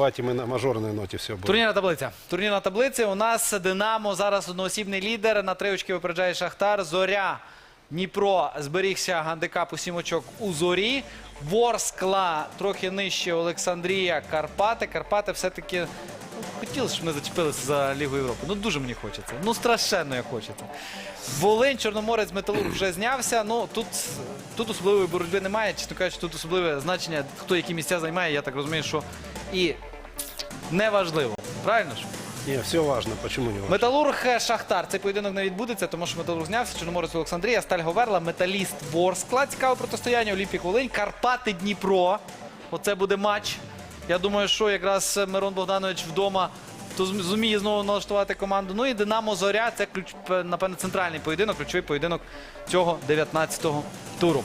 Давайте мы на мажорной ноте все будет. Турнірна таблиця. Турнірна таблиця. У нас Динамо зараз одноосібний лідер. На три очки випереджає Шахтар. Зоря. Дніпро зберігся гандикап у сім очок у зорі. Ворскла трохи нижче Олександрія. Карпати. Карпати все-таки ну, хотіли, щоб ми зачепилися за Лігу Європи. Ну дуже мені хочеться. Ну страшенно як хочеться. Волинь, Чорноморець, Металург вже знявся. Ну тут, тут особливої боротьби немає. Чесно кажучи, тут особливе значення, хто які місця займає. Я так розумію, що і неважливо. Правильно ж? Не, все важно. Почему не важно? Металург е, Шахтар. Цей поєдинок не відбудеться, тому що Металург знявся. Чорноморець Олександрія, Сталь Говерла, Металіст Ворскла. Цікаве протистояння. Олімпік Волинь, Карпати Дніпро. Оце буде матч. Я думаю, що якраз Мирон Богданович вдома то зм- зуміє знову налаштувати команду. Ну і Динамо Зоря. Це ключ, напевно, центральний поєдинок, ключовий поєдинок цього 19-го туру.